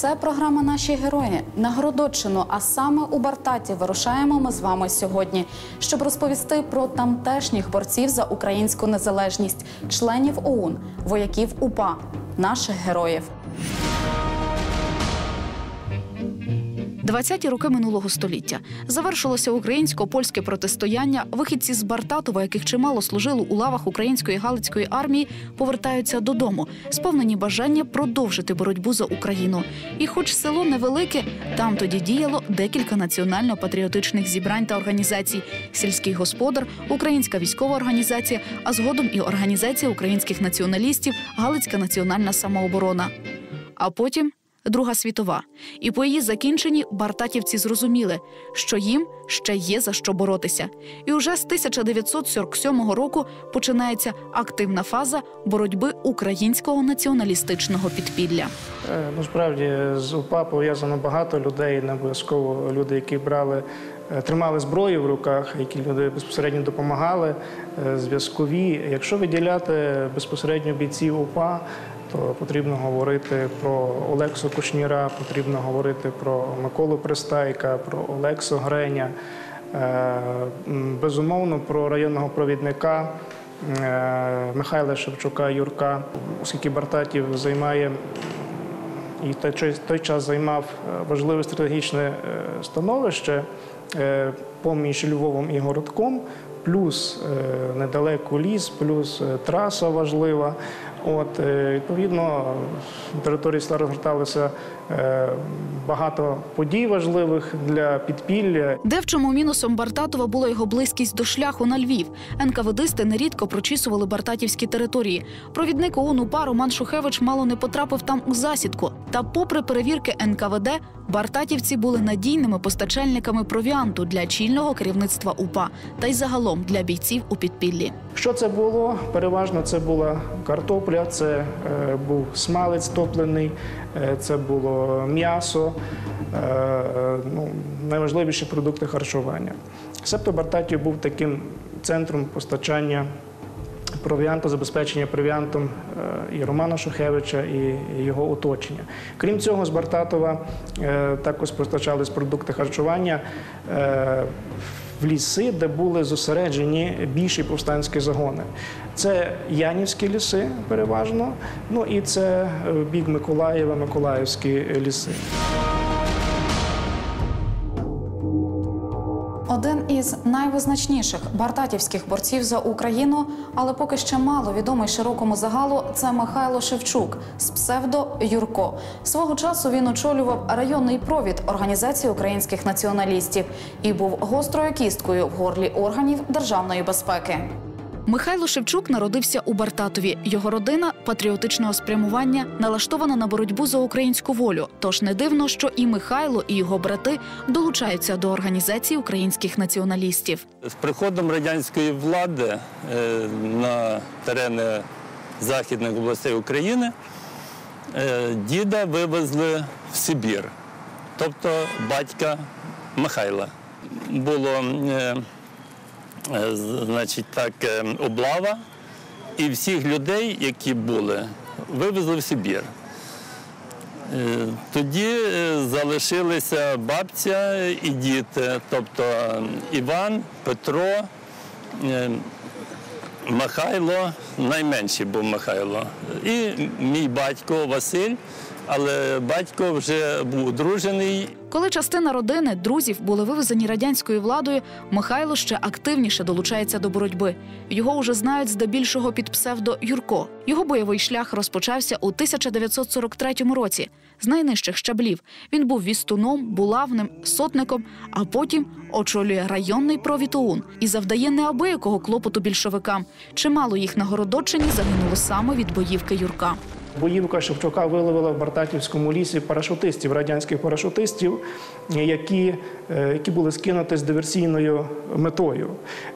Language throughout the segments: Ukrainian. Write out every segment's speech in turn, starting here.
Це програма Наші герої на Городоччину. А саме у Бартаті вирушаємо ми з вами сьогодні, щоб розповісти про тамтешніх борців за українську незалежність, членів ОУН, вояків УПА, наших героїв. 20-ті роки минулого століття завершилося українсько-польське протистояння. Вихідці з Бартатова, яких чимало служили у лавах української галицької армії, повертаються додому, сповнені бажання продовжити боротьбу за Україну. І, хоч село невелике, там тоді діяло декілька національно-патріотичних зібрань та організацій: сільський господар, українська військова організація, а згодом і організація українських націоналістів, Галицька національна самооборона. А потім Друга світова, і по її закінченні бартатівці зрозуміли, що їм ще є за що боротися. І уже з 1947 року починається активна фаза боротьби українського націоналістичного підпілля. Е, Насправді з УПА пов'язано багато людей, не обов'язково люди, які брали, е, тримали зброю в руках, які люди безпосередньо допомагали, е, зв'язкові. Якщо виділяти безпосередньо бійців УПА, то потрібно говорити про Олексу Кушніра, потрібно говорити про Миколу Пристайка, про Олексу Греня, е, безумовно, про районного провідника. е, Михайла Шевчука Юрка, оскільки Бартатів займає і той, час- займав е, важливе стратегічне становище поміж Львовом і городком, плюс недалеко ліс, плюс траса важлива. От, е, відповідно, на території села розгорталося е, багато подій важливих для підпілля. Де в чому мінусом Бартатова була його близькість до шляху на Львів. НКВДисти нерідко прочісували бартатівські території. Провідник ОУН УПА Роман Шухевич мало не потрапив там у засідку. Та, попри перевірки НКВД, бартатівці були надійними постачальниками провіанту для чільного керівництва УПА та й загалом для бійців у підпіллі. Що це було? Переважно це була картопля, це е, був смалець топлений, е, це було м'ясо, е, ну, найважливіші продукти харчування. Себто Бартатів був таким центром постачання провіанту, забезпечення провіантом і Романа Шухевича, і його оточення. Крім цього, з Бартатова також постачались продукти харчування в ліси, де були зосереджені більші повстанські загони. Це Янівські ліси переважно, ну і це е, бік Миколаєва, Миколаївські ліси. Найвизначніших бартатівських борців за Україну, але поки ще мало відомий широкому загалу, це Михайло Шевчук з псевдо Юрко. Свого часу він очолював районний провід організації українських націоналістів і був гострою кісткою в горлі органів державної безпеки. Михайло Шевчук народився у Бартатові. Його родина патріотичного спрямування налаштована на боротьбу за українську волю. Тож не дивно, що і Михайло, і його брати долучаються до організації українських націоналістів. З приходом радянської влади е, на терени західних областей України е, діда вивезли в Сибір, тобто батька Михайла. Було е, значить, так, е, облава, і всіх людей, які були, вивезли в Сибір. Е, Тоді е, залишилися бабця і діти, тобто е, Іван, Петро, е, Михайло, найменший був Михайло, і мій батько Василь, але батько вже був одружений Коли частина родини, друзів були вивезені радянською владою, Михайло ще активніше долучається до боротьби. Його уже знають здебільшого під псевдо Юрко. Його бойовий шлях розпочався у 1943 році з найнижчих щаблів. Він був вістуном, булавним, сотником, а потім очолює районний провід ОУН і завдає неабиякого клопоту більшовикам. Чимало їх на Городочині загинуло саме від боївки Юрка. Боївка Шевчука виловила в Бартатівському лісі парашутистів, радянських парашутистів, які, е, які були скинуті з диверсійною метою.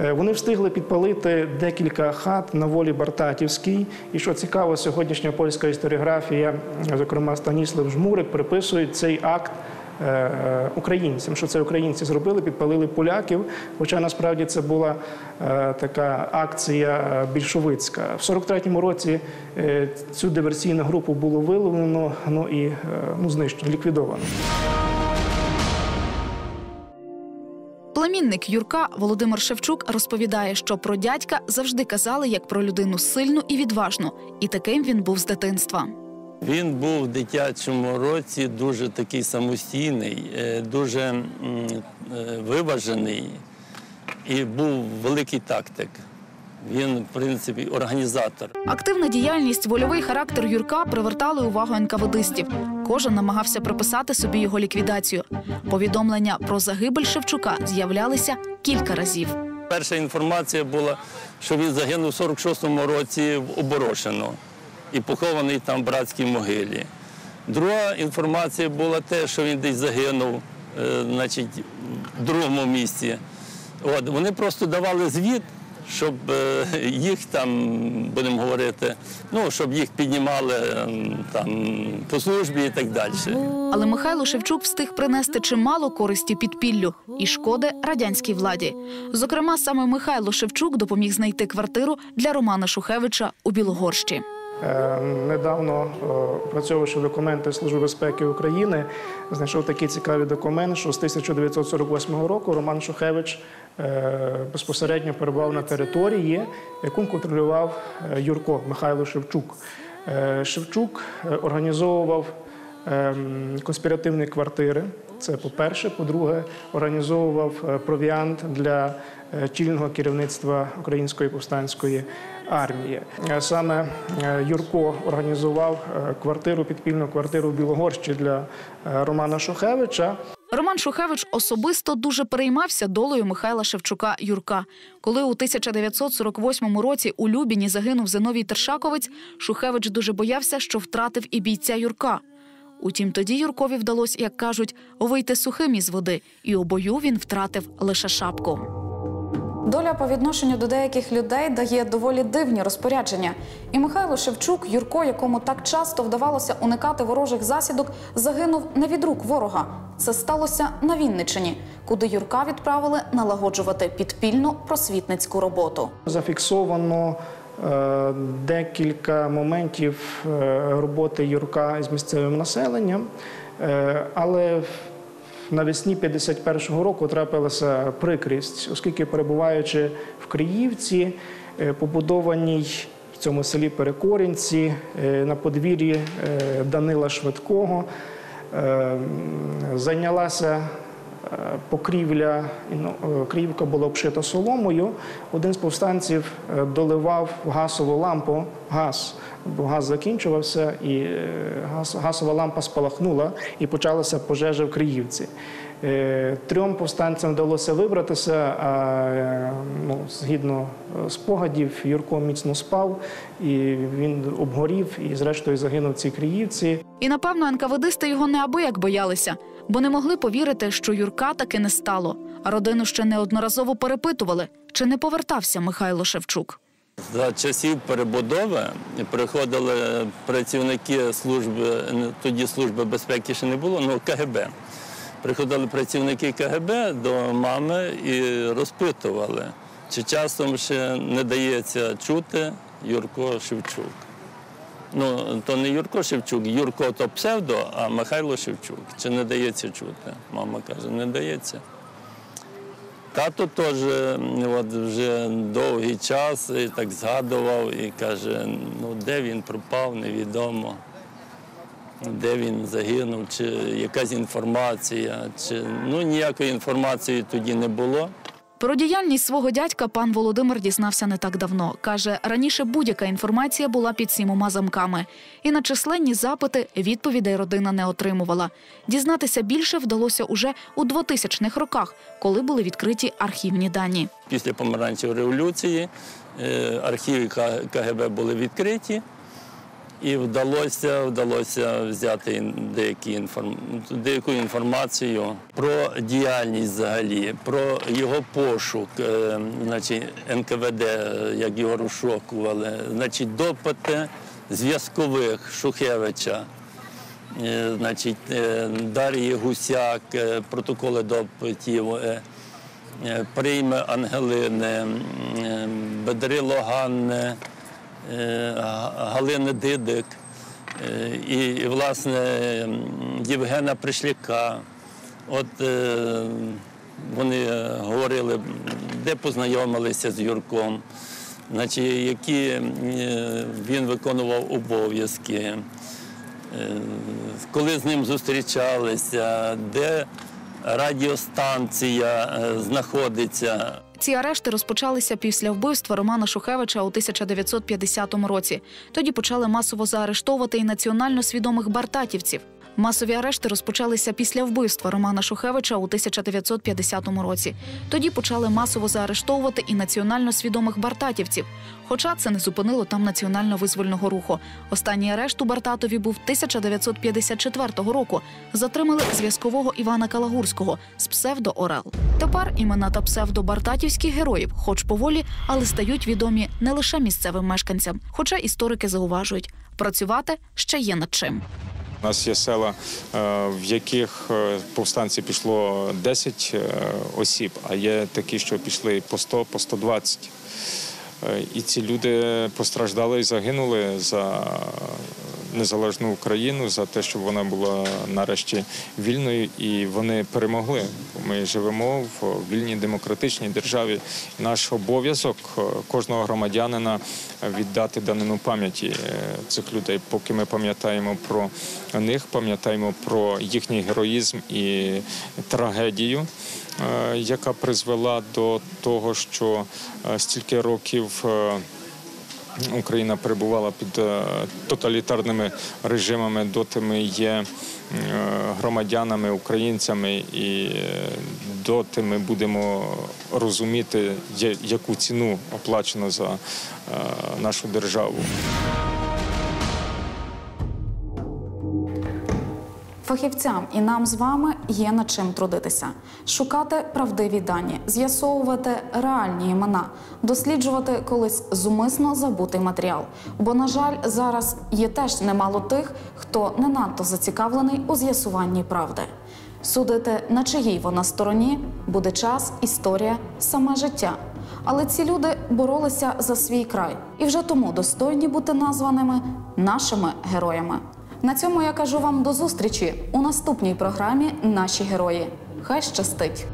Е, Вони встигли підпалити декілька хат на волі Бартатівській. І що цікаво, сьогоднішня польська історіографія, зокрема Станіслав Жмурик, приписують цей акт. Е, Українцям, що це українці зробили, підпалили поляків. Хоча насправді це була е, така акція е, більшовицька. В 43-му році цю диверсійну групу було виловлено ну і ну, знищено, ліквідовано. Племінник Юрка Володимир Шевчук розповідає, що про дядька завжди казали як про людину сильну і відважну, і таким він був з дитинства. Він був в дитячому році дуже такий самостійний, е, дуже е, виважений і був великий тактик. Він, в принципі, організатор. Активна діяльність, вольовий характер Юрка привертали увагу НКВДистів. Кожен намагався приписати собі його ліквідацію. Повідомлення про загибель Шевчука з'являлися кілька разів. Перша інформація була, що він загинув у 46-му році в Оборошино і похований там в братській могилі. Друга інформація була те, що він десь загинув е, значить, в другому місці. От, вони просто давали звіт, щоб е, їх там, будемо говорити, ну, щоб їх піднімали ем, там, по службі і так далі. Але Михайло Шевчук встиг принести чимало користі підпіллю і шкоди радянській владі. Зокрема, саме Михайло Шевчук допоміг знайти квартиру для Романа Шухевича у Білогорщі. Е, Недавно, е, працьовуючи документи Служби безпеки України, знайшов такий цікавий документ, що з 1948 року Роман Шухевич е, безпосередньо перебував на території, яку контролював Юрко Михайло Шевчук. Шевчук організовував конспіративні квартири. Це по-перше. По-друге, організовував провіант для чільного керівництва Української повстанської армії. Е, Саме е, Юрко організував е, квартиру, підпільну квартиру в Білогорщі для Романа Шухевича. Роман Шухевич особисто дуже переймався долею Михайла Шевчука Юрка. Коли у 1948 році у Любіні загинув Зиновій Тершаковець, Шухевич дуже боявся, що втратив і бійця Юрка. Утім, тоді Юркові вдалося, як кажуть, вийти сухим із води, і у бою він втратив лише шапку. Доля по відношенню до деяких людей дає доволі дивні розпорядження. І Михайло Шевчук, Юрко, якому так часто вдавалося уникати ворожих засідок, загинув не від рук ворога. Це сталося на Вінниччині, куди Юрка відправили налагоджувати підпільну просвітницьку роботу. Зафіксовано е, декілька моментів е, роботи Юрка з місцевим населенням, Е, але навесні 51-го року трапилася прикрість, оскільки перебуваючи в Криївці, е, побудованій в цьому селі Перекорінці е, на подвір'ї е, Данила Швидкого, зайнялася покрівля, і, ну, е, крівка була обшита соломою. Один з повстанців е, доливав в газову лампу газ, бо газ закінчувався, і е, газ, газова лампа спалахнула і почалася пожежа в Криївці. Е, Трьом повстанцям вдалося вибратися, а ну, згідно е, спогадів, Юрко міцно спав, і він обгорів і, зрештою, загинув в цій Криївці. І напевно НКВДисти його неабияк боялися, бо не могли повірити, що Юрка таки не стало. А родину ще неодноразово перепитували, чи не повертався Михайло Шевчук. За часів перебудови приходили працівники служби, тоді служби безпеки ще не було, ну КГБ. Приходили працівники КГБ до мами і розпитували, чи часом ще не дається чути Юрко Шевчук. Ну, то не Юрко Шевчук, Юрко то псевдо, а Михайло Шевчук. Чи не дається чути? Мама каже, не дається. Тато теж от вже довгий час і так згадував і каже, ну де він пропав, невідомо. Де він загинув, чи якась інформація, чи ну ніякої інформації тоді не було. Про діяльність свого дядька пан Володимир дізнався не так давно. Каже, раніше будь-яка інформація була під сімома замками, і на численні запити відповідей родина не отримувала. Дізнатися більше вдалося уже у 2000-х роках, коли були відкриті архівні дані. Після помаранчевої революції е, архіви КГБ були відкриті. І вдалося, вдалося взяти деякі інформ... деяку інформацію про діяльність взагалі, про його пошук, е, значить, НКВД, як його розшукували, значить, допити зв'язкових Шухевича, е, значить, е, Дар'ї Гусяк, е, протоколи допитів, е, е, прийми Ангелини, е, Бедрило Ганни, е, Га- Галини Дидик е, і, власне, Євгена Пришляка. От е, вони е, говорили, де познайомилися з Юрком, значить, які е, він виконував обов'язки, е, коли з ним зустрічалися, де радіостанція е, знаходиться. Ці арешти розпочалися після вбивства Романа Шухевича у 1950 році. Тоді почали масово заарештовувати і національно свідомих бартатівців. Масові арешти розпочалися після вбивства Романа Шухевича у 1950 році. Тоді почали масово заарештовувати і національно свідомих бартатівців. Хоча це не зупинило там національно-визвольного руху. Останній арешт у Бартатові був 1954 року. Затримали зв'язкового Івана Калагурського з псевдо Орел. Тепер імена та псевдо бартатівських героїв, хоч поволі, але стають відомі не лише місцевим мешканцям. Хоча історики зауважують, працювати ще є над чим. У нас є села, е, в яких е, повстанці пішло 10 е, осіб, а є такі, що пішли по 100, по 120. Е, І ці люди постраждали і загинули за незалежну Україну, за те, щоб вона була нарешті вільною, і вони перемогли. Ми живемо в вільній демократичній державі. Наш обов'язок е, кожного громадянина віддати данину пам'яті е, цих людей. Поки ми пам'ятаємо про них, пам'ятаємо про їхній героїзм і трагедію. е, Яка призвела до того, що стільки років Україна перебувала під е, тоталітарними режимами, доти ми є е, громадянами, українцями, і е, доти ми будемо розуміти, яку ціну оплачено за нашу державу. Фахівцям і нам з вами є над чим трудитися, шукати правдиві дані, з'ясовувати реальні імена, досліджувати колись зумисно забутий матеріал. Бо, на жаль, зараз є теж немало тих, хто не надто зацікавлений у з'ясуванні правди. Судити, на чиїй вона стороні, буде час, історія, саме життя. Але ці люди боролися за свій край і вже тому достойні бути названими нашими героями. На цьому я кажу вам до зустрічі у наступній програмі Наші герої. Хай щастить!